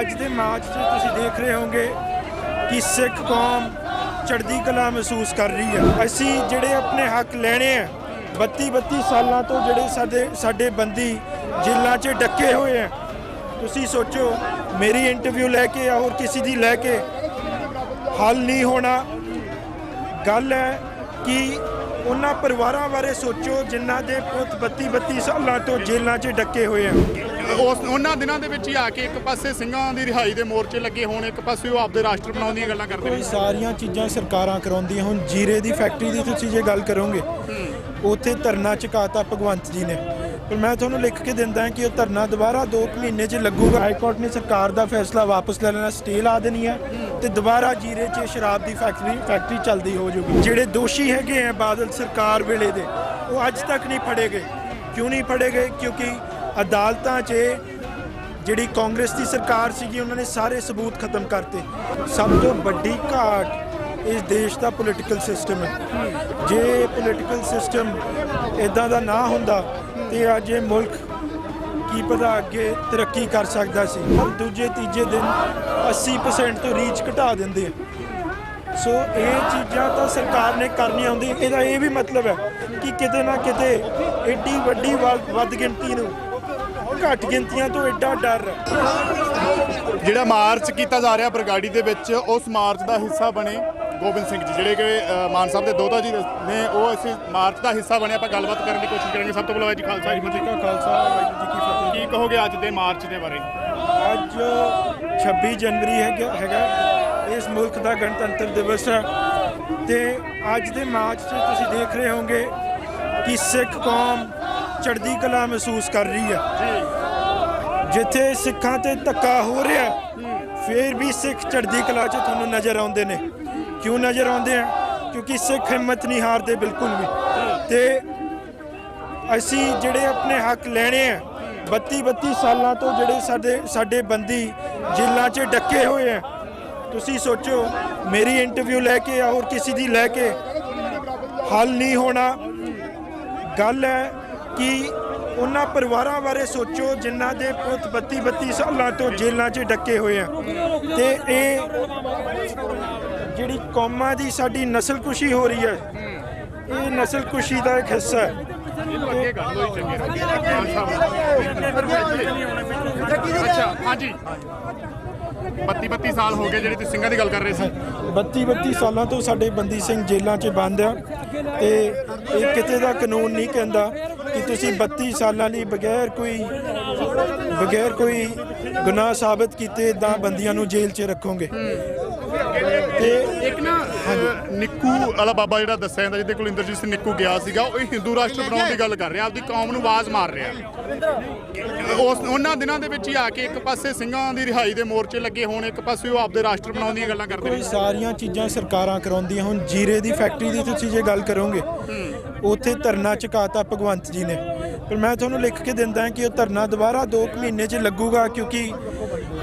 ਅੱਜ ਦੇ ਮਾਰਚ 'ਚ ਤੁਸੀਂ ਦੇਖ ਰਹੇ ਹੋਗੇ ਕਿ ਸਿੱਖ ਕੌਮ ਚੜ੍ਹਦੀ ਕਲਾ ਮਹਿਸੂਸ ਕਰ ਰਹੀ ਹੈ। ਅਸੀਂ ਜਿਹੜੇ ਆਪਣੇ ਹੱਕ ਲੈਣੇ ਆ 32 32 ਸਾਲਾਂ ਤੋਂ ਜਿਹੜੇ ਸਾਡੇ ਸਾਡੇ ਬੰਦੀ ਜੇਲ੍ਹਾਂ 'ਚ ਡੱਕੇ ਹੋਏ ਆ, ਤੁਸੀਂ ਸੋਚੋ, ਮੇਰੀ ਇੰਟਰਵਿਊ ਲੈ ਕੇ ਜਾਂ ਹੋਰ ਕਿਸੇ ਦੀ ਲੈ ਕੇ, ਹੱਲ ਨਹੀਂ ਹੋਣਾ। ਗੱਲ ਹੈ ਕਿ ਉਹਨਾਂ ਪਰਿਵਾਰਾਂ ਬਾਰੇ ਸੋਚੋ ਜਿਨ੍ਹਾਂ ਦੇ ਪੁੱਤ 32 32 ਸਾਲਾਂ ਤੋਂ ਜੇਲ੍ਹਾਂ 'ਚ ਡੱਕੇ ਹੋਏ ਆ। ਉਸ ਉਹਨਾਂ ਦਿਨਾਂ ਦੇ ਵਿੱਚ ਹੀ ਆ ਕੇ ਇੱਕ ਪਾਸੇ ਸਿੰਘਾਂ ਦੀ ਰਿਹਾਈ ਦੇ ਮੋਰਚੇ ਲੱਗੇ ਹੋਣ ਇੱਕ ਪਾਸੇ ਉਹ ਆਪਦੇ ਰਾਸ਼ਟਰ ਬਣਾਉਣ ਦੀਆਂ ਗੱਲਾਂ ਕਰਦੇ ਨੇ। ਸਾਰੀਆਂ ਚੀਜ਼ਾਂ ਸਰਕਾਰਾਂ ਕਰਾਉਂਦੀਆਂ ਹੁਣ। ਜੀਰੇ ਦੀ ਫੈਕਟਰੀ ਦੀ ਤੁਸੀਂ ਜੇ ਗੱਲ ਕਰੋਗੇ ਉੱਥੇ ਧਰਨਾ ਚੁਕਾਤਾ ਭਗਵੰਤ ਜੀ ਨੇ। ਪਰ ਮੈਂ ਤੁਹਾਨੂੰ ਲਿਖ ਕੇ ਦਿੰਦਾ ਕਿ ਉਹ ਧਰਨਾ ਦੁਬਾਰਾ 2 ਮਹੀਨੇ 'ਚ ਲੱਗੂਗਾ। ਹਾਈ ਕੋਰਟ ਨੇ ਸਰਕਾਰ ਦਾ ਫੈਸਲਾ ਵਾਪਸ ਲੈ ਲੈਣਾ ਸਟੇ ਲਾ ਦੇਣੀ ਹੈ ਤੇ ਦੁਬਾਰਾ ਜੀਰੇ 'ਚ ਸ਼ਰਾਬ ਦੀ ਫੈਕਟਰੀ ਫੈਕਟਰੀ ਚੱਲਦੀ ਹੋ ਜੂਗੀ। ਜਿਹੜੇ ਦੋਸ਼ੀ ਹੈਗੇ ਆ ਬਾਦਲ ਸਰਕਾਰ ਵੇਲੇ ਦੇ, ਉਹ ਅੱਜ ਤੱਕ ਨਹੀਂ ਫੜੇ ਗਏ। ਕਿਉਂ ਨਹੀਂ ਫੜੇ ਗਏ? ਕਿਉਂਕਿ ਅਦਾਲਤਾਂ 'ਚ ਜਿਹੜੀ ਕਾਂਗਰਸ ਦੀ ਸਰਕਾਰ ਸੀਗੀ, ਉਹਨਾਂ ਨੇ ਸਾਰੇ ਸਬੂਤ ਖਤਮ ਕਰਤੇ। ਸਭ ਤੋਂ ਵੱਡੀ ਘਾਟ ਇਸ ਦੇਸ਼ ਦਾ ਪੋਲੀਟੀਕਲ ਸਿਸਟਮ ਹੈ। ਜੇ ਪੋਲੀਟੀਕਲ ਸਿਸਟਮ ਇਦਾਂ ਦਾ ਨਾ ਹੁੰਦਾ ਤੇ ਅੱਜ ਇਹ ਮੁਲਕ ਕੀ ਪਤਾ ਅੱਗੇ ਤਰੱਕੀ ਕਰ ਸਕਦਾ ਸੀ। ਹਰ ਦੂਜੇ, ਤੀਜੇ ਦਿਨ 80% ਤੋਂ ਰੀਚ ਘਟਾ ਦਿੰਦੇ ਆ। ਸੋ ਇਹ ਚੀਜ਼ਾਂ ਤਾਂ ਸਰਕਾਰ ਨੇ ਕਰਨੀਆਂ ਹੁੰਦੀਆਂ। ਇਹਦਾ ਇਹ ਵੀ ਮਤਲਬ ਹੈ ਕਿ ਕਿਤੇ ਨਾ ਕਿਤੇ ਐਡੀ ਵੱਡੀ ਵੱਧ ਵੱਧ ਗਿਣਤੀ ਨੂੰ ਘੱਟ ਗਿਣਤੀਆਂ ਤੋਂ ਐਡਾ ਡਰ ਜਿਹੜਾ ਮਾਰਚ ਕੀਤਾ ਜਾ ਰਿਹਾ ਬਰਗਾੜੀ ਦੇ ਵਿੱਚ, ਉਸ ਮਾਰਚ ਦਾ ਹਿੱਸਾ ਬਣੇ ਗੋਬਿੰਦ ਸਿੰਘ ਜੀ ਜਿਹੜੇ ਕਿ ਮਾਨ ਸਾਹਿਬ ਦੇ ਦੋਤਾ ਜੀ ਨੇ ਉਹ ਇਸ ਮਾਰਚ ਦਾ ਹਿੱਸਾ ਬਣੇ ਆਪਾਂ ਗੱਲਬਾਤ ਕਰਨ ਦੀ ਕੋਸ਼ਿਸ਼ ਕਰਾਂਗੇ। ਸਭ ਤੋਂ ਪਹਿਲਾਂ ਜੀ ਖਾਲਸਾ ਜੀ ਕਾ ਖਾਲਸਾ ਵਾਹਿਗੁਰੂ ਜੀ ਕੀ ਫਤਿਹ। ਕੀ ਕਹੋਗੇ ਅੱਜ ਦੇ ਮਾਰਚ ਦੇ ਬਾਰੇ? ਅੱਜ 26 ਜਨਵਰੀ ਹੈਗਾ ਹੈਗਾ। ਇਸ ਮੁਲਕ ਦਾ ਗਣਤੰਤਰ ਦਿਵਸ ਹੈ। ਤੇ ਅੱਜ ਦੇ ਮਾਰਚ 'ਚ ਤੁਸੀਂ ਦੇਖ ਰਹੇ ਹੋਵੋਗੇ ਕਿ ਸਿੱਖ ਕੌਮ ਚੜ੍ਹਦੀ ਕਲਾ ਮਹਿਸੂਸ ਕਰ ਰਹੀ ਹੈ। ਜਿੱਥੇ ਸਿੱਖਾਂ ਤੇ ਧੱਕਾ ਹੋ ਰਿਹਾ ਫਿਰ ਵੀ ਸਿੱਖ ਚੜ੍ਹਦੀ ਕਲਾ 'ਚ ਤੁਹਾਨੂੰ ਨਜ਼ਰ ਆਉਂਦੇ ਨੇ। ਕਿਉਂ ਨਜ਼ਰ ਆਉਂਦੇ ਆ? ਕਿਉਂਕਿ ਸਿੱਖ ਹਿੰਮਤ ਨਹੀਂ ਹਾਰਦੇ ਬਿਲਕੁਲ ਵੀ। ਤੇ ਅਸੀਂ ਜਿਹੜੇ ਆਪਣੇ ਹੱਕ ਲੈਣੇ ਆ 32 32 ਸਾਲਾਂ ਤੋਂ ਜਿਹੜੇ ਸਾਡੇ ਸਾਡੇ ਬੰਦੀ ਜੇਲ੍ਹਾਂ 'ਚ ਡੱਕੇ ਹੋਏ ਆ, ਤੁਸੀਂ ਸੋਚੋ, ਮੇਰੀ ਇੰਟਰਵਿਊ ਲੈ ਕੇ ਔਰ ਕਿਸੇ ਦੀ ਲੈ ਕੇ ਹੱਲ ਨਹੀਂ ਹੋਣਾ। ਗੱਲ ਹੈ ਕਿ ਉਹਨਾਂ ਪਰਿਵਾਰਾਂ ਬਾਰੇ ਸੋਚੋ, ਜਿਨ੍ਹਾਂ ਦੇ ਪੁੱਤ 32 32 ਸਾਲਾਂ ਤੋਂ ਜੇਲ੍ਹਾਂ 'ਚ ਡੱਕੇ ਹੋਏ ਆ। ਤੇ ਇਹ ਜਿਹੜੀ ਕੌਮਾਂ ਦੀ ਸਾਡੀ ਨਸਲਕੁਸ਼ੀ ਹੋ ਰਹੀ ਹੈ ਇਹ ਨਸਲਕੁਸ਼ੀ ਦਾ ਇੱਕ ਹਿੱਸਾ ਹੈ। ਅੱਗੇ ਗੱਲ ਹੋਈ ਚੰਗੀ ਅੱਛਾ ਹਾਂਜੀ। 32 32 ਸਾਲ ਹੋ ਗਏ ਜਿਹੜੇ ਤੁਸੀਂ ਸਿੰਘਾਂ ਦੀ ਗੱਲ ਕਰ ਰਹੇ ਸੀ। 32 32 ਸਾਲਾਂ ਤੋਂ ਸਾਡੇ ਬੰਦੀ ਸਿੰਘ ਜੇਲ੍ਹਾਂ 'ਚ ਬੰਦ ਆ ਤੇ ਇਹ ਕਿਤੇ ਦਾ ਕਾਨੂੰਨ ਨਹੀਂ ਕਹਿੰਦਾ ਕਿ ਤੁਸੀਂ 32 ਸਾਲਾਂ ਲਈ ਬਗੈਰ ਕੋਈ ਬਗੈਰ ਕੋਈ ਗੁਨਾਹ ਸਾਬਤ ਕੀਤੇ ਇਦਾਂ ਬੰਦੀਆਂ ਨੂੰ ਜੇਲ੍ਹ 'ਚ ਰੱਖੋਗੇ। ਤੇ ਇੱਕ ਨਾ ਨਿੱਕੂ ਵਾਲਾ ਬਾਬਾ ਜਿਹੜਾ ਦੱਸਿਆ ਜਾਂਦਾ ਜਿਹਦੇ ਕੋਲ ਇੰਦਰਜੀਤ ਸਿੰਘ ਨਿੱਕੂ ਗਿਆ ਸੀਗਾ ਉਹ ਹਿੰਦੂ ਰਾਸ਼ਟਰ ਬਣਾਉਣ ਦੀ ਗੱਲ ਕਰ ਰਿਹਾ ਆਪਦੀ ਕੌਮ ਨੂੰ ਆਵਾਜ਼ ਮਾਰ ਰਿਹਾ। ਉਸ ਉਹਨਾਂ ਦਿਨਾਂ ਦੇ ਵਿੱਚ ਹੀ ਆ ਕੇ ਇੱਕ ਪਾਸੇ ਸਿੰਘਾਂ ਦੀ ਰਿਹਾਈ ਦੇ ਮੋਰਚੇ ਲੱਗੇ ਹੋਣ ਇੱਕ ਪਾਸੇ ਉਹ ਆਪਦੇ ਰਾਸ਼ਟਰ ਬਣਾਉਣ ਦੀਆਂ ਗੱਲਾਂ ਕਰਦੇ ਨੇ। ਸਾਰੀਆਂ ਚੀਜ਼ਾਂ ਸਰਕਾਰਾਂ ਕਰਾਉਂਦੀਆਂ ਹੁਣ ਜੀਰੇ ਦੀ ਫੈਕਟਰੀ ਦੀ ਤੁਸੀਂ ਜੇ ਗੱਲ ਕਰੋਗੇ ਉੱਥੇ ਧਰਨਾ ਚੁਕਾਤਾ ਭਗਵੰਤ ਜੀ ਨੇ। ਪਰ ਮੈਂ ਤੁਹਾਨੂੰ ਲਿਖ ਕੇ ਦਿੰਦਾ ਕਿ ਉਹ ਧਰਨਾ ਦੁਬਾਰਾ 2 ਮਹੀਨੇ 'ਚ ਲੱਗੂਗਾ ਕਿਉਂਕਿ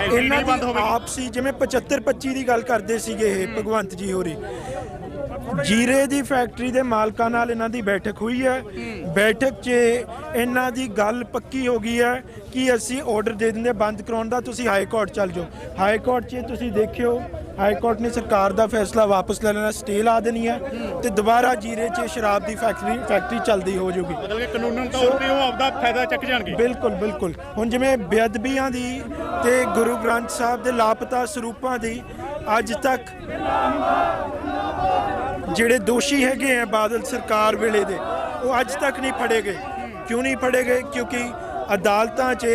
ਇਹਨਾਂ ਦੀ। ਆਪਸੀ ਜਿਵੇਂ 75 25 ਦੀ ਗੱਲ ਕਰਦੇ ਸੀਗੇ ਇਹ ਭਗਵੰਤ ਜੀ ਹੋਰੀ। ਜੀਰੇ ਦੀ ਫੈਕਟਰੀ ਦੇ ਮਾਲਕਾਂ ਨਾਲ ਇਹਨਾਂ ਦੀ ਬੈਠਕ ਹੋਈ ਹੈ। ਬੈਠਕ 'ਚ ਇਹਨਾਂ ਦੀ ਗੱਲ ਪੱਕੀ ਹੋ ਗਈ ਹੈ ਕਿ ਅਸੀਂ ਆਰਡਰ ਦੇ ਦਿੰਦੇ ਬੰਦ ਕਰਾਉਣ ਦਾ ਤੁਸੀਂ ਹਾਈ ਕੋਰਟ ਚੱਲ ਜਾਓ। ਹਾਈ ਕੋਰਟ 'ਚ ਤੁਸੀਂ ਦੇਖਿਓ ਹਾਈ ਕੋਰਟ ਨੇ ਸਰਕਾਰ ਦਾ ਫੈਸਲਾ ਵਾਪਸ ਲੈ ਲੈਣਾ ਸਟੇ ਲਾ ਦੇਣੀ ਹੈ ਤੇ ਦੁਬਾਰਾ ਜੀਰੇ 'ਚ ਸ਼ਰਾਬ ਦੀ ਫੈਕਟਰੀ ਫੈਕਟਰੀ ਚੱਲਦੀ ਹੋ ਜਾਊਗੀ ਮਤਲਬ ਕਿ ਕਾਨੂੰਨ ਤੌਰ ਤੇ ਉਹ ਆਪਦਾ ਫਾਇਦਾ ਚੱਕ ਜਾਣਗੇ। ਬਿਲਕੁਲ ਬਿਲਕੁਲ। ਹੁਣ ਜਿਵੇਂ ਬੇਅਦਬੀਆਂ ਦੀ ਤੇ ਗੁਰੂ ਗ੍ਰੰਥ ਸਾਹਿਬ ਦੇ ਲਾਪਤਾ ਸਰੂਪਾਂ ਦੀ ਅੱਜ ਤੱਕ ਜਿਹੜੇ ਦੋਸ਼ੀ ਹੈਗੇ ਆ ਬਾਦਲ ਸਰਕਾਰ ਵੇਲੇ ਦੇ ਉਹ ਅੱਜ ਤੱਕ ਨਹੀਂ ਫੜੇ ਗਏ। ਕਿਉਂ ਨਹੀਂ ਫੜੇ ਗਏ? ਕਿਉਂਕਿ ਅਦਾਲਤਾਂ 'ਚ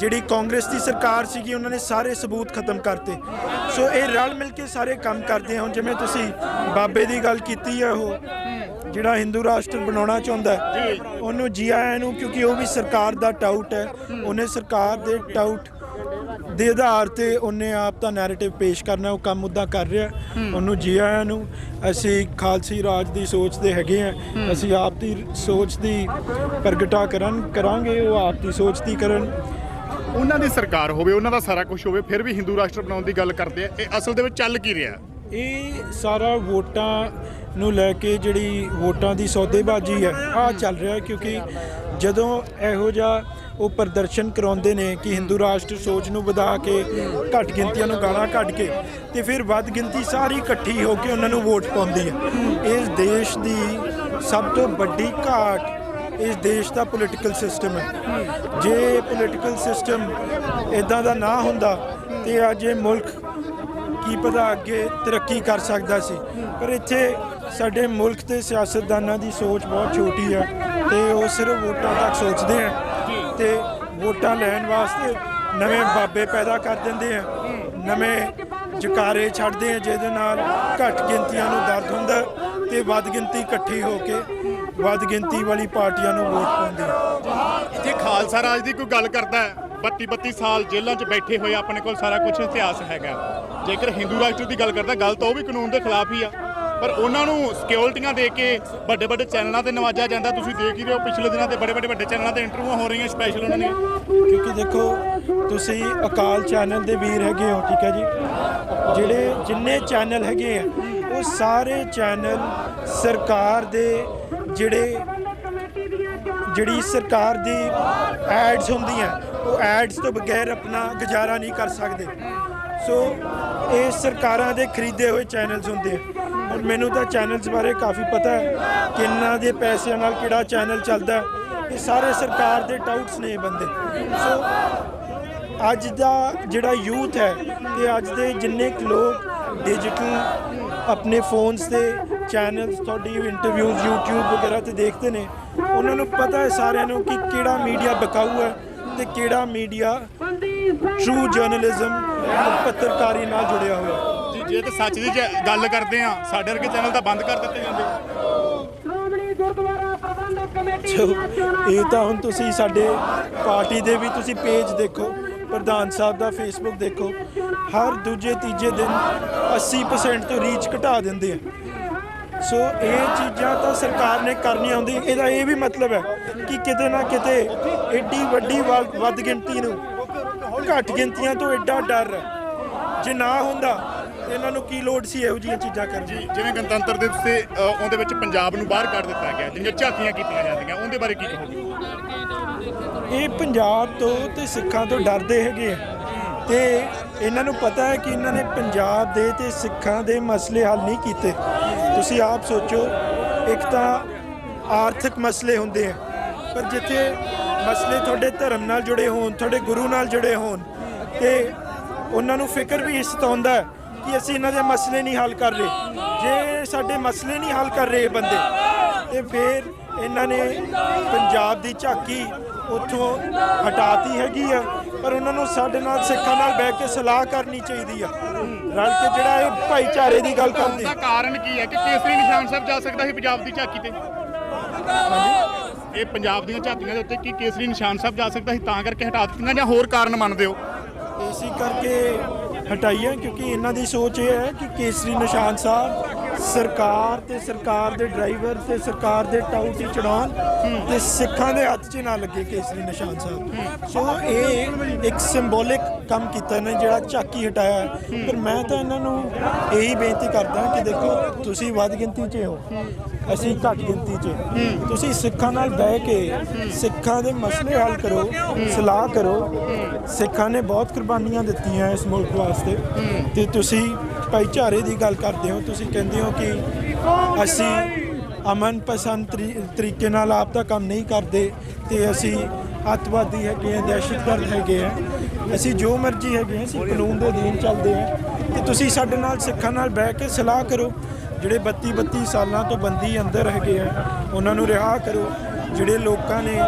ਜਿਹੜੀ ਕਾਂਗਰਸ ਦੀ ਸਰਕਾਰ ਸੀਗੀ ਉਹਨਾਂ ਨੇ ਸਾਰੇ ਸਬੂਤ ਖਤਮ ਕਰਤੇ। ਸੋ ਇਹ ਰਲ ਮਿਲ ਕੇ ਸਾਰੇ ਕੰਮ ਕਰਦੇ ਹੁਣ ਜਿਵੇਂ ਤੁਸੀਂ ਬਾਬੇ ਦੀ ਗੱਲ ਕੀਤੀ ਹੈ ਉਹ ਜਿਹੜਾ ਹਿੰਦੂ ਰਾਸ਼ਟਰ ਬਣਾਉਣਾ ਚਾਹੁੰਦਾ ਉਹਨੂੰ ਜੀ। ਆਇਆਂ ਨੂੰ ਕਿਉਂਕਿ ਉਹ ਵੀ ਸਰਕਾਰ ਦਾ ਟਾਊਟ ਹੈ। ਉਹਨੇ ਸਰਕਾਰ ਦੇ ਟਾਊਟ ਦੇ ਆਧਾਰ ਤੇ ਉਹਨੇ ਆਪ ਦਾ ਨੈਰੇਟਿਵ ਪੇਸ਼ ਕਰਨਾ ਉਹ ਕੰਮ ਉਦਾਂ ਕਰ ਰਿਹਾ ਉਹਨੂੰ ਜੀ ਆਇਆਂ ਨੂੰ ਅਸੀਂ ਖਾਲਸੀ ਰਾਜ ਦੀ ਸੋਚ ਦੇ ਹੈਗੇ ਆ। ਅਸੀਂ ਆਪ ਦੀ ਸੋਚ ਦੀ ਪ੍ਰਗਟਾ ਕਰਨ ਕਰਾਂਗੇ। ਉਹ ਆਪ ਦੀ ਸੋਚ ਦੀ ਕਰਨ। ਉਹਨਾਂ ਦੀ ਸਰਕਾਰ ਹੋਵੇ, ਉਹਨਾਂ ਦਾ ਸਾਰਾ ਕੁਝ ਹੋਵੇ, ਫਿਰ ਵੀ ਹਿੰਦੂ ਰਾਸ਼ਟਰ ਬਣਾਉਣ ਦੀ ਗੱਲ ਕਰਦੇ ਆ। ਇਹ ਅਸਲ ਦੇ ਵਿੱਚ ਚੱਲ ਕੀ ਰਿਹਾ? ਇਹ ਸਾਰਾ ਵੋਟਾਂ ਨੂੰ ਲੈ ਕੇ ਜਿਹੜੀ ਵੋਟਾਂ ਦੀ ਸੌਦੇਬਾਜ਼ੀ ਹੈ ਆ ਚੱਲ ਰਿਹਾ ਕਿਉਂਕਿ ਜਦੋਂ ਇਹੋ ਜਿਹਾ ਉਹ ਪ੍ਰਦਰਸ਼ਨ ਕਰਾਉਂਦੇ ਨੇ ਕਿ ਹਿੰਦੂ ਰਾਸ਼ਟਰ ਸੋਚ ਨੂੰ ਵਧਾ ਕੇ, ਘੱਟ ਗਿਣਤੀਆਂ ਨੂੰ ਗਾਲਾਂ ਕੱਢ ਕੇ ਤੇ ਫਿਰ ਵੱਧ ਗਿਣਤੀ ਸਾਰੀ ਇਕੱਠੀ ਹੋ ਕੇ ਉਹਨਾਂ ਨੂੰ ਵੋਟ ਪਾਉਂਦੀ ਹੈ। ਇਸ ਦੇਸ਼ ਦੀ ਸਭ ਤੋਂ ਵੱਡੀ ਘਾਟ ਇਸ ਦੇਸ਼ ਦਾ ਪੋਲੀਟੀਕਲ ਸਿਸਟਮ ਹੈ। ਜੇ ਪੋਲੀਟੀਕਲ ਸਿਸਟਮ ਇਦਾਂ ਦਾ ਨਾ ਹੁੰਦਾ, ਤੇ ਅੱਜ ਇਹ ਮੁਲਕ ਕੀ ਪਤਾ ਅੱਗੇ ਤਰੱਕੀ ਕਰ ਸਕਦਾ ਸੀ। ਪਰ ਇੱਥੇ ਸਾਡੇ ਮੁਲਕ ਦੇ ਸਿਆਸਤਦਾਨਾਂ ਦੀ ਸੋਚ ਬਹੁਤ ਛੋਟੀ ਹੈ ਤੇ ਉਹ ਸਿਰਫ ਵੋਟਾਂ ਤੱਕ ਸੋਚਦੇ ਆ ਤੇ ਵੋਟਾਂ ਲੈਣ ਵਾਸਤੇ ਨਵੇਂ ਬਾਬੇ ਪੈਦਾ ਕਰ ਦਿੰਦੇ ਆ ਨਵੇਂ ਜਕਾਰੇ ਛੱਡਦੇ ਆ ਜਿਹਦੇ ਨਾਲ ਘੱਟ ਗਿਣਤੀਆਂ ਨੂੰ ਦਰਦ ਹੁੰਦਾ ਤੇ ਵੱਧ ਗਿਣਤੀ ਇਕੱਠੀ ਹੋ ਕੇ ਵੱਧ ਗਿਣਤੀ ਵਾਲੀ ਪਾਰਟੀਆਂ ਨੂੰ ਵੋਟ ਪਾਉਂਦੀ ਹੈ ਜੇ ਖਾਲਸਾ ਰਾਜ ਦੀ ਕੋਈ ਗੱਲ ਕਰਦਾ ਹੈ 32 32 ਸਾਲ ਜੇਲ੍ਹਾਂ 'ਚ ਬੈਠੇ ਹੋਏ ਆਪਣੇ ਕੋਲ ਸਾਰਾ ਕੁਝ ਇਤਿਹਾਸ ਹੈਗਾ। ਜੇਕਰ ਹਿੰਦੂ ਰਾਸ਼ਟਰ ਦੀ ਗੱਲ ਕਰਦਾ ਗੱਲ ਤਾਂ ਉਹ ਵੀ ਕਾਨੂੰਨ ਦੇ ਖਿਲਾਫ ਹੀ ਆ। ਪਰ ਉਹਨਾਂ ਨੂੰ ਸਿਕਿਉਰਿਟੀਆਂ ਦੇ ਕੇ ਵੱਡੇ ਵੱਡੇ ਚੈਨਲਾਂ ਤੇ ਨਵਾਜਿਆ ਜਾਂਦਾ ਤੁਸੀਂ ਦੇਖ ਹੀ ਰਹੇ ਹੋ ਪਿਛਲੇ ਦਿਨਾਂ ਤੇ ਬੜੇ ਵੱਡੇ ਵੱਡੇ ਚੈਨਲਾਂ ਤੇ ਇੰਟਰਵਿਊ ਹੋ ਰਹੀਆਂ ਸਪੈਸ਼ਲ ਉਹਨਾਂ ਦੀਆਂ। ਕਿਉਂਕਿ ਦੇਖੋ ਤੁਸੀਂ ਅਕਾਲ ਚੈਨਲ ਦੇ ਵੀਰ ਹੈਗੇ ਹੋ ਠੀਕ ਹੈ ਜੀ? ਜਿਹੜੇ ਜਿੰਨੇ ਚੈਨਲ ਹੈਗੇ ਆ ਉਹ ਸਾਰੇ ਚੈਨਲ ਸਰਕਾਰ ਦੇ ਜਿਹੜੇ ਜਿਹੜੀ ਸਰਕਾਰ ਦੀ ਐਡਸ ਹੁੰਦੀਆਂ, ਉਹ ਐਡਸ ਤੋਂ ਬਗੈਰ ਆਪਣਾ ਗੁਜ਼ਾਰਾ ਨਹੀਂ ਕਰ ਸਕਦੇ। ਸੋ ਇਹ ਸਰਕਾਰਾਂ ਦੇ ਖਰੀਦੇ ਹੋਏ ਚੈਨਲਸ ਹੁੰਦੇ ਆ। ਔਰ ਮੈਨੂੰ ਤਾਂ ਚੈਨਲਸ ਬਾਰੇ ਕਾਫੀ ਪਤਾ ਹੈ ਕਿੰਨਾ ਦੇ ਪੈਸਿਆਂ ਨਾਲ ਕਿਹੜਾ ਚੈਨਲ ਚੱਲਦਾ ਇਹ ਸਾਰੇ ਸਰਕਾਰ ਦੇ ਟਾਊਟਸ ਨੇ ਬੰਦੇ। ਸੋ ਅੱਜ ਦਾ ਜਿਹੜਾ ਯੂਥ ਹੈ, ਤੇ ਅੱਜ ਦੇ ਜਿੰਨੇ ਕੁ ਲੋਕ ਡਿਜੀਟਲ ਆਪਣੇ ਫੋਨਸ ਤੇ ਚੈਨਲਸ ਤੁਹਾਡੀ ਇੰਟਰਵਿਊਜ਼ YouTube ਵਗੈਰਾ ਤੇ ਦੇਖਦੇ ਨੇ। ਉਹਨਾਂ ਨੂੰ ਪਤਾ ਹੈ ਸਾਰਿਆਂ ਨੂੰ ਕਿ ਕਿਹੜਾ ਮੀਡੀਆ ਬਕਾਊ ਹੈ ਤੇ ਕਿਹੜਾ ਮੀਡੀਆ ਟਰੂ ਜਰਨਲਿਜ਼ਮ ਪੱਤਰਕਾਰੀ ਨਾਲ ਜੁੜਿਆ ਹੋਇਆ ਹੈ। ਜੀ ਜੇ ਤੇ ਸੱਚ ਦੀ ਜੇ ਗੱਲ ਕਰਦੇ ਆ ਸਾਡੇ ਵਰਗੇ ਚੈਨਲ ਤਾਂ ਬੰਦ ਕਰ ਦਿੱਤੇ ਜਾਂਦੇ। ਸ਼੍ਰੋਮਣੀ ਗੁਰਦੁਆਰਾ ਪ੍ਰਬੰਧਕ ਕਮੇਟੀ ਚਲੋ ਦੀਆਂ ਚੋਣਾਂ ਇਹ ਤਾਂ ਹੁਣ ਤੁਸੀਂ ਸਾਡੇ ਪਾਰਟੀ ਦੇ ਵੀ ਤੁਸੀਂ ਪੇਜ ਦੇਖੋ ਪ੍ਰਧਾਨ ਸਾਹਿਬ ਦਾ ਫੇਸਬੁੱਕ ਦੇਖੋ। ਹਰ ਦੂਜੇ ਤੀਜੇ ਦਿਨ 80% ਤੋਂ ਰੀਚ ਘਟਾ ਦਿੰਦੇ ਆ। ਸੋ ਇਹ ਚੀਜ਼ਾਂ ਤਾਂ ਸਰਕਾਰ ਨੇ ਕਰਨੀਆਂ ਹੁੰਦੀ ਇਹਦਾ ਇਹ ਵੀ ਮਤਲਬ ਹੈ ਕਿ ਕਿਤੇ ਨਾ ਕਿਤੇ ਏਡੀ ਵੱਡੀ ਵੱਧ ਗਿਣਤੀ ਨੂੰ ਘੱਟ ਗਿਣਤੀਆਂ ਤੋਂ ਐਡਾ ਡਰ ਜੇ ਨਾ ਹੁੰਦਾ ਇਹਨਾਂ ਨੂੰ ਕੀ ਲੋੜ ਸੀ ਇਹੋ ਜਿਹੀਆਂ ਚੀਜ਼ਾਂ ਕਰਨ ਦੀ? ਜਿਵੇਂ ਗਣਤੰਤਰ ਦਿਵਸ ਤੇ ਅ, ਉਹਦੇ ਵਿੱਚ ਪੰਜਾਬ ਨੂੰ ਬਾਹਰ ਕੱਢ ਦਿੱਤਾ ਗਿਆ ਜਿੰਨੀਆਂ ਝਾਕੀਆਂ ਕੀਤੀਆਂ ਜਾਂਦੀਆਂ ਉਹਦੇ ਬਾਰੇ ਕੀ ਕਹੋਗੇ? ਇਹ ਪੰਜਾਬ ਤੋਂ ਤੇ ਸਿੱਖਾਂ ਤੋਂ ਡਰਦੇ ਹੈਗੇ ਤੇ ਇਹਨਾਂ ਨੂੰ ਪਤਾ ਹੈ ਕਿ ਇਹਨਾਂ ਨੇ ਪੰਜਾਬ ਦੇ ਤੇ ਸਿੱਖਾਂ ਦੇ ਮਸਲੇ ਹੱਲ ਨਹੀਂ ਕੀਤੇ। ਤੁਸੀਂ ਆਪ ਸੋਚੋ, ਇੱਕ ਤਾਂ ਆਰਥਿਕ ਮਸਲੇ ਹੁੰਦੇ ਆ, ਪਰ ਜਿੱਥੇ ਮਸਲੇ ਤੁਹਾਡੇ ਧਰਮ ਨਾਲ ਜੁੜੇ ਹੋਣ, ਤੁਹਾਡੇ ਗੁਰੂ ਨਾਲ ਜੁੜੇ ਹੋਣ, ਤੇ ਉਹਨਾਂ ਨੂੰ ਫਿਕਰ ਵੀ ਇਸ ਤੋਂ ਹੁੰਦਾ ਕਿ ਅਸੀਂ ਇਹਨਾਂ ਦੇ ਮਸਲੇ ਨਹੀਂ ਹੱਲ ਕਰ ਰਹੇ। ਜੇ ਸਾਡੇ ਮਸਲੇ ਨਹੀਂ ਹੱਲ ਕਰ ਰਹੇ ਬੰਦੇ, ਤੇ ਫਿਰ ਇਹਨਾਂ ਨੇ ਪੰਜਾਬ ਦੀ ਝਾਕੀ ਉੱਥੋਂ ਹਟਾਤੀ ਹੈਗੀ ਆ। ਪਰ ਉਹਨਾਂ ਨੂੰ ਸਾਡੇ ਨਾਲ ਸਿੱਖਾਂ ਨਾਲ ਬਹਿ ਕੇ ਸਲਾਹ ਕਰਨੀ ਚਾਹੀਦੀ ਆ। ਰਲ ਕੇ ਜਿਹੜਾ ਇਹ ਭਾਈਚਾਰੇ ਦੀ ਗੱਲ ਕਰਦੇ। ਉਹਦਾ ਕਾਰਨ ਕੀ ਹੈ ਕਿ ਕੇਸਰੀ ਨਿਸ਼ਾਨ ਸਾਹਿਬ ਜਾ ਸਕਦਾ ਸੀ ਪੰਜਾਬ ਦੀ ਝਾਕੀ ਤੇ? ਇਹ ਪੰਜਾਬ ਦੀਆਂ ਝਾਕੀਆਂ ਦੇ ਉੱਤੇ ਕੀ ਕੇਸਰੀ ਨਿਸ਼ਾਨ ਸਾਹਿਬ ਜਾ ਸਕਦਾ ਸੀ ਤਾਂ ਕਰਕੇ ਹਟਾ ਦਿੱਤੀਆਂ ਜਾਂ ਹੋਰ ਕਾਰਨ ਮੰਨਦੇ ਹੋ? ਇਸੇ ਕਰਕੇ ਹਟਾਈਆਂ ਕਿਉਂਕਿ ਇਹਨਾਂ ਦੀ ਸੋਚ ਇਹ ਹੈ ਕਿ ਕੇਸਰੀ ਨਿਸ਼ਾਨ ਸਾਹਿਬ ਸਰਕਾਰ ਤੇ ਸਰਕਾਰ ਦੇ ਡਰਾਈਵਰ ਤੇ ਸਰਕਾਰ ਦੇ ਟਾਊਟ ਹੀ ਚੜਾਉਣ ਤੇ ਸਿੱਖਾਂ ਦੇ ਹੱਥ 'ਚ ਨਾ ਲੱਗੇ ਕੇਸਰੀ ਨਿਸ਼ਾਨ ਸਾਹਿਬ। ਸੋ ਇਹ ਇੱਕ ਸਿੰਬੋਲਿਕ ਕੰਮ ਕੀਤਾ ਨੇ ਜਿਹੜਾ ਝਾਕੀ ਹਟਾਇਆ ਪਰ ਮੈਂ ਤਾਂ ਇਹਨਾਂ ਨੂੰ ਇਹੀ ਬੇਨਤੀ ਕਰਦਾ ਕਿ ਦੇਖੋ, ਤੁਸੀਂ ਵੱਧ ਗਿਣਤੀ 'ਚ ਹੋ, ਅਸੀਂ ਘੱਟ ਗਿਣਤੀ 'ਚ ਤੁਸੀਂ ਸਿੱਖਾਂ ਨਾਲ ਬਹਿ ਕੇ ਸਿੱਖਾਂ ਦੇ ਮਸਲੇ ਹੱਲ ਕਰੋ, ਸਲਾਹ ਕਰੋ। ਸਿੱਖਾਂ ਨੇ ਬਹੁਤ ਕੁਰਬਾਨੀਆਂ ਦਿੱਤੀਆਂ ਇਸ ਮੁਲਕ ਵਾਸਤੇ ਤੇ ਤੁਸੀਂ ਭਾਈਚਾਰੇ ਦੀ ਗੱਲ ਕਰਦੇ ਹੋ ਤੁਸੀਂ ਕਹਿੰਦੇ ਹੋ ਕਿ ਅਸੀਂ ਅਮਨ ਪਸੰਦ ਤਰੀ- ਤਰੀਕੇ ਨਾਲ ਆਪ ਦਾ ਕੰਮ ਨਹੀਂ ਕਰਦੇ ਤੇ ਅਸੀਂ ਅੱਤਵਾਦੀ ਹੈਗੇ ਆ ਦਹਿਸ਼ਤਗਰਦ ਹੈਗੇ ਆ ਅਸੀਂ ਜੋ ਮਰਜ਼ੀ ਹੈਗੇ ਆ ਅਸੀਂ ਕਾਨੂੰਨ ਦੇ ਅਧੀਨ ਚੱਲਦੇ ਆ ਤੇ ਤੁਸੀਂ ਸਾਡੇ ਨਾਲ ਸਿੱਖਾਂ ਨਾਲ ਬਹਿ ਕੇ ਸਲਾਹ ਕਰੋ ਜਿਹੜੇ 32 32 ਸਾਲਾਂ ਤੋਂ ਬੰਦੀ ਅੰਦਰ ਹੈਗੇ ਆ ਉਹਨਾਂ ਨੂੰ ਰਿਹਾ ਕਰੋ। ਜਿਹੜੇ ਲੋਕਾਂ ਨੇ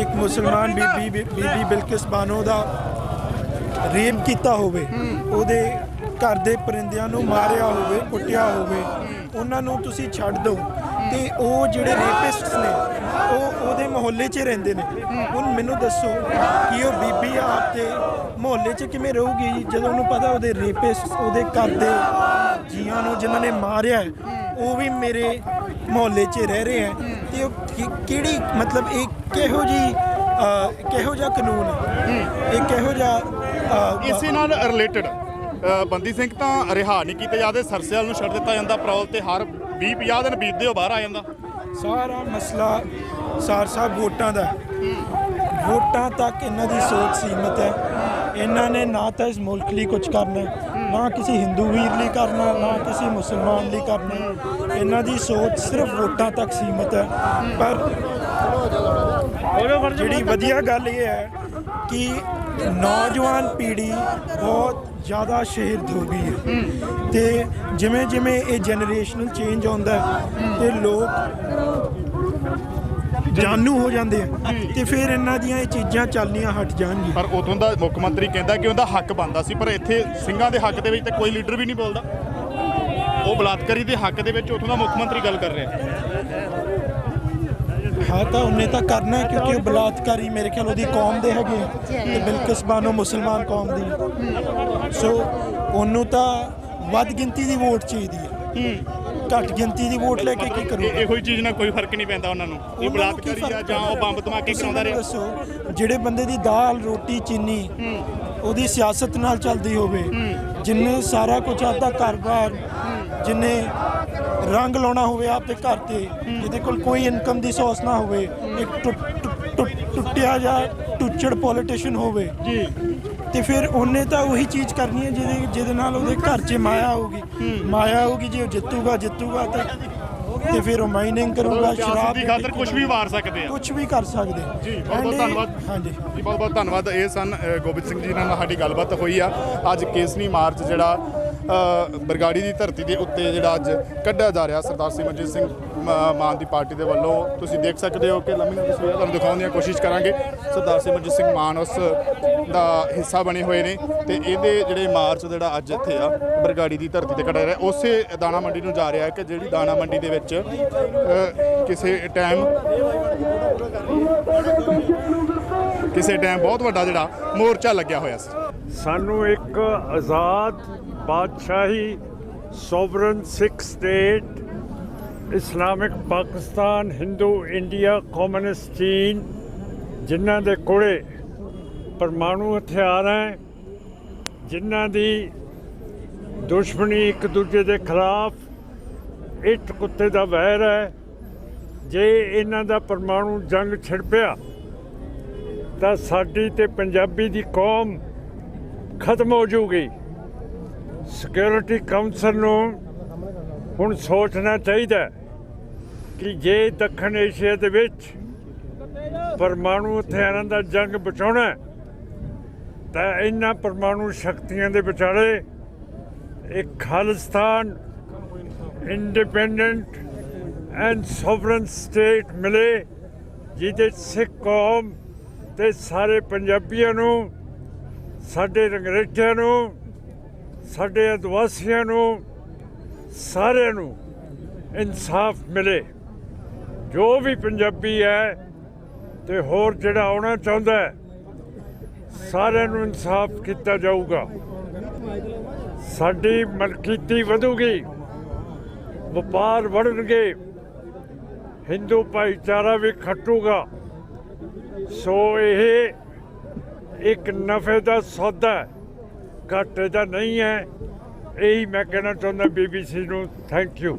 ਇੱਕ ਮੁਸਲਮਾਨ ਬੀਬੀ ਬੀਬੀ ਬਿਲਕਿਸ ਬਾਨੋ ਦਾ ਰੇਪ ਕੀਤਾ ਹੋਵੇ ਉਹਦੇ ਘਰ ਦੇ ਪਰਿੰਦਿਆਂ ਨੂੰ ਮਾਰਿਆ ਹੋਵੇ, ਕੁੱਟਿਆ ਹੋਵੇ, ਉਹਨਾਂ ਨੂੰ ਤੁਸੀਂ ਛੱਡ ਦਿਓ। ਤੇ ਉਹ ਜਿਹੜੇ ਰੇਪਿਸਟਸ ਨੇ, ਉਹ ਉਹਦੇ ਮੁਹੱਲੇ 'ਚ ਰਹਿੰਦੇ ਨੇ। ਹੁਣ ਮੈਨੂੰ ਦੱਸੋ ਕਿ ਉਹ ਬੀਬੀ ਆਪ ਤੇ ਮੁਹੱਲੇ 'ਚ ਕਿਵੇਂ ਰਹੂਗੀ? ਜਦੋਂ ਉਹਨੂੰ ਪਤਾ ਉਹਦੇ ਰੇਪਿਸਟਸ, ਉਹਦੇ ਘਰ ਦੇ ਜੀਆਂ ਨੂੰ ਜਿਨ੍ਹਾਂ ਨੇ ਮਾਰਿਆ ਉਹ ਵੀ ਮੇਰੇ ਮੁਹੱਲੇ 'ਚ ਰਹਿ ਰਹੇ ਹੈ। ਤੇ ਉਹ ਕਿ- ਕਿਹੜੀ ਮਤਲਬ ਇਹ ਕਿਹੋ ਜੀ ਕਿਹੋ ਜਿਹਾ ਕਾਨੂੰਨ ਹੈ? ਇਹ ਕਿਹੋ ਜਿਹਾ ਇਸੇ ਨਾਲ ਰਿਲੇਟਡ ਬੰਦੀ ਸਿੰਘ ਤਾਂ ਰਿਹਾ ਨਹੀਂ ਕੀਤੇ ਜਾਂਦੇ ਸਰਸੇਲ ਨੂੰ ਛੱਡ ਦਿੱਤਾ ਜਾਂਦਾ ਪ੍ਰੋਲ ਤੇ ਹਰ 20 50 ਦਿਨ ਬੀਤਦੇ ਹੋ ਬਾਹਰ ਆ ਜਾਂਦਾ। ਸਾਰਾ ਮਸਲਾ ਸਾਰ ਸਾਹਿਬ ਵੋਟਾਂ ਦਾ ਵੋਟਾਂ ਤੱਕ ਇਹਨਾਂ ਦੀ ਸੋਚ ਸੀਮਤ ਹੈ। ਇਹਨਾਂ ਨੇ ਨਾ ਤਾਂ ਇਸ ਮੁਲਕ ਲਈ ਕੁਝ ਕਰਨਾ ਨਾ ਕਿਸੇ ਹਿੰਦੂ ਵੀਰ ਲਈ ਕਰਨਾ ਨਾ ਕਿਸੇ ਮੁਸਲਮਾਨ ਲਈ ਕਰਨਾ ਇਹਨਾਂ ਦੀ ਸੋਚ ਸਿਰਫ ਵੋਟਾਂ ਤੱਕ ਸੀਮਤ ਹੈ। ਪਰ ਜਿਹੜੀ ਵਧੀਆ ਗੱਲ ਇਹ ਹੈ ਕਿ ਨੌਜਵਾਨ ਪੀੜ੍ਹੀ ਬਹੁਤ ਜ਼ਿਆਦਾ ਸ਼ਹਿਦ ਹੋ ਗਈ ਹੈ। ਤੇ ਜਿਵੇਂ ਜਿਵੇਂ ਇਹ ਜਨਰੇਸ਼ਨਲ ਚੇਂਜ ਆਉਂਦਾ ਹੈ ਤੇ ਲੋਕ ਜਾਣੂ ਹੋ ਜਾਂਦੇ ਆ ਤੇ ਫਿਰ ਇਹਨਾਂ ਦੀਆਂ ਇਹ ਚੀਜ਼ਾਂ ਚੱਲਣੀਆਂ ਹਟ ਜਾਣਗੀਆਂ। ਪਰ ਉਦੋਂ ਦਾ ਮੁੱਖ ਮੰਤਰੀ ਕਹਿੰਦਾ ਕਿ ਉਹਦਾ ਹੱਕ ਬਣਦਾ ਸੀ, ਪਰ ਇੱਥੇ ਸਿੰਘਾਂ ਦੇ ਹੱਕ ਦੇ ਵਿੱਚ ਤਾਂ ਕੋਈ ਲੀਡਰ ਵੀ ਨਹੀਂ ਬੋਲਦਾ। ਉਹ ਬਲਾਤਕਾਰੀ ਦੇ ਹੱਕ ਦੇ ਵਿੱਚ ਉਥੋਂ ਦਾ ਮੁੱਖ ਮੰਤਰੀ ਗੱਲ ਕਰ ਰਿਹਾ। ਹਾਂ ਤਾਂ ਉਹਨੇ ਤਾਂ ਕਰਨਾ ਕਿਉਂਕਿ ਉਹ ਬਲਾਤਕਾਰੀ ਮੇਰੇ ਖਿਆਲ ਉਹਦੀ ਕੌਮ ਦੇ ਹੈਗੇ ਆ ਤੇ ਬਿਲਕਿਸ ਬਾਨੋ ਮੁਸਲਮਾਨ ਕੌਮ ਦੀ। ਸੋ ਉਹਨੂੰ ਤਾਂ ਵੱਧ ਗਿਣਤੀ ਦੀ ਵੋਟ ਚਾਹੀਦੀ ਹੈ। ਘੱਟ ਗਿਣਤੀ ਦੀ ਵੋਟ ਲੈ ਕੇ ਕੀ ਕਰੂਗਾ? ਇਹੋ ਹੀ ਚੀਜ਼ ਨਾਲ ਕੋਈ ਫ਼ਰਕ ਨਹੀਂ ਪੈਂਦਾ ਉਹਨਾਂ ਨੂੰ। ਇਹ ਬਲਾਤਕਾਰੀ ਆ ਜਾਂ ਉਹ ਬੰਬ ਧਮਾਕੇ ਕਰਾਉਂਦਾ ਰਿਹਾ? ਦੱਸੋ ਜਿਹੜੇ ਬੰਦੇ ਦੀ ਦਾਲ ਰੋਟੀ ਚੀਨੀ ਉਹਦੀ ਸਿਆਸਤ ਨਾਲ ਚੱਲਦੀ ਹੋਵੇ ਜਿੰਨੇ ਸਾਰਾ ਕੁਝ ਆਪਦਾ ਘਰ-ਬਾਰ ਜਿੰਨੇ ਰੰਗ ਲਾਉਣਾ ਹੋਵੇ ਆਪਦੇ ਘਰ ਤੇ ਜਿਹਦੇ ਕੋਲ ਕੋਈ ਇਨਕਮ ਦੀ ਸੋਰਸ ਨਾ ਹੋਵੇ ਇੱਕ ਟੁੱਟ- ਟੁੱਟ- ਟੁੱਟ- ਟੁੱਟਿਆ ਜਾਂ ਟੁੱਚੜ ਪੋਲੀਟੀਸ਼ੀਅਨ ਹੋਵੇ ਜੀ। ਤੇ ਫਿਰ ਉਹਨੇ ਤਾਂ ਉਹੀ ਚੀਜ਼ ਕਰਨੀ ਹੈ ਜਿਹਦੇ ਜਿਹਦੇ ਨਾਲ ਉਹਦੇ ਘਰ 'ਚ ਮਾਇਆ ਹੋਊਗੀ। ਮਾਇਆ ਹੋਊਗੀ ਜੇ ਉਹ ਜਿੱਤੂਗਾ ਜਿੱਤੂਗਾ ਤੇ ਤੇ ਫਿਰ ਉਹ ਮਾਈਨਿੰਗ ਕਰੂਗਾ ਸ਼ਰਾਬ ਦੀ ਖਾਤਰ ਕੁਝ ਵੀ ਵਾਰ ਸਕਦੇ ਆ। ਕੁਝ ਵੀ ਕਰ ਸਕਦੇ ਜੀ, ਬਹੁਤ ਬਹੁਤ ਧੰਨਵਾਦ। ਹਾਂਜੀ। ਜੀ ਬਹੁਤ ਬਹੁਤ ਧੰਨਵਾਦ। ਇਹ ਸਨ ਗੋਬਿੰਦ ਸਿੰਘ ਜੀ ਨਾਲ ਸਾਡੀ ਗੱਲਬਾਤ ਹੋਈ ਆ। ਅੱਜ ਕੇਸਨੀ ਮਾਰਚ ਜਿਹੜਾ ਬਰਗਾੜੀ ਦੀ ਧਰਤੀ ਦੇ ਉੱਤੇ ਜਿਹੜਾ ਅੱਜ ਕੱਢਿਆ ਜਾ ਰਿਹਾ ਸਰਦਾਰ ਸਿਮਰਜੀਤ ਸਿੰਘ ਮ- ਮਾਨ ਦੀ ਪਾਰਟੀ ਦੇ ਵੱਲੋਂ। ਤੁਸੀਂ ਦੇਖ ਸਕਦੇ ਹੋ ਕਿ ਲੰਮੀਆਂ ਤਸਵੀਰਾਂ ਤੁਹਾਨੂੰ ਦਿਖਾਉਣ ਦੀ ਕੋਸ਼ਿਸ਼ ਕਰਾਂਗੇ। ਸਰਦਾਰ ਸਿਮਰਜੀਤ ਸਿੰਘ ਮਾਨ ਉਸ ਦਾ ਹਿੱਸਾ ਬਣੇ ਹੋਏ ਨੇ ਤੇ ਇਹਦੇ ਜਿਹੜੇ ਮਾਰਚ ਜਿਹੜਾ ਅੱਜ ਇੱਥੇ ਆ ਬਰਗਾੜੀ ਦੀ ਧਰਤੀ ਤੇ ਕੱਢਿਆ ਰਿਹਾ। ਉਸੇ ਦਾਣਾ ਮੰਡੀ ਨੂੰ ਜਾ ਰਿਹਾ ਹੈ ਕਿ ਜਿਹੜੀ ਦਾਣਾ ਮੰਡੀ ਦੇ ਵਿੱਚ ਕਿਸੇ ਟਾਈਮ ਕਿਸੇ ਟਾਈਮ ਬਹੁਤ ਵੱਡਾ ਜਿਹੜਾ ਮੋਰਚਾ ਲੱਗਿਆ ਹੋਇਆ ਸੀ। ਸਾਨੂੰ ਇੱਕ ਆਜ਼ਾਦ ਬਾਦਸ਼ਾਹੀ sovereign Sikh state, Islamic Pakistan, Hindu India, communist ਚੀਨ, ਜਿਨ੍ਹਾਂ ਦੇ ਕੋਲੇ ਪਰਮਾਣੂ ਹਥਿਆਰ ਹੈ, ਜਿਨ੍ਹਾਂ ਦੀ ਦੁਸ਼ਮਣੀ ਇੱਕ ਦੂਜੇ ਦੇ ਖਿਲਾਫ ਇੱਟ ਕੁੱਤੇ ਦਾ ਵੈਰ ਹੈ, ਜੇ ਇਹਨਾਂ ਦਾ ਪਰਮਾਣੂ ਜੰਗ ਛਿੜ ਪਿਆ, ਤਾਂ ਸਾਡੀ ਤੇ ਪੰਜਾਬੀ ਦੀ ਕੌਮ ਖਤਮ ਹੋ ਜਾਊਗੀ ਸਿਕਿਉਰਿਟੀ ਕਾਉਂਸਲ ਨੂੰ ਹੁਣ ਸੋਚਣਾ ਚਾਹੀਦਾ ਕਿ ਜੇ ਦੱਖਣ ਏਸ਼ੀਆ ਦੇ ਵਿੱਚ ਪਰਮਾਣੂ ਹਥਿਆਰਾਂ ਦਾ ਜੰਗ ਬਚਾਉਣਾ ਤਾਂ ਇਹਨਾਂ ਪਰਮਾਣੂ ਸ਼ਕਤੀਆਂ ਦੇ ਵਿਚਾਲੇ ਇੱਕ Khalistan independent and sovereign state ਮਿਲੇ, ਜਿਹਦੇ ਸਿੱਖ ਕੌਮ ਤੇ ਸਾਰੇ ਪੰਜਾਬੀਆਂ ਨੂੰ, ਸਾਡੇ ਰੰਗਰੇਟਿਆਂ ਨੂੰ ਸਾਡੇ ਆਦਿਵਾਸੀਆਂ ਨੂੰ ਸਾਰਿਆਂ ਨੂੰ ਇਨਸਾਫ ਮਿਲੇ। ਜੋ ਵੀ ਪੰਜਾਬੀ ਹੈ ਤੇ ਹੋਰ ਜਿਹੜਾ ਆਉਣਾ ਚਾਹੁੰਦਾ ਹੈ ਸਾਰਿਆਂ ਨੂੰ ਇਨਸਾਫ ਕੀਤਾ ਜਾਊਗਾ। ਸਾਡੀ ਮਲਕੀਤੀ ਵਧੂਗੀ ਵਪਾਰ ਵਧਣਗੇ ਹਿੰਦੂ ਭਾਈਚਾਰਾ ਵੀ ਖੱਟੂਗਾ। ਸੋ ਇਹ ਇੱਕ ਨਫੇ ਦਾ ਸੌਦਾ ਹੈ, ਘੱਟ ਦਾ ਨਹੀਂ ਹੈ। ਇਹੀ ਮੈਂ ਕਹਿਣਾ ਚਾਹੁੰਦਾ ਬੀਬੀਸੀ ਨੂੰ। Thank you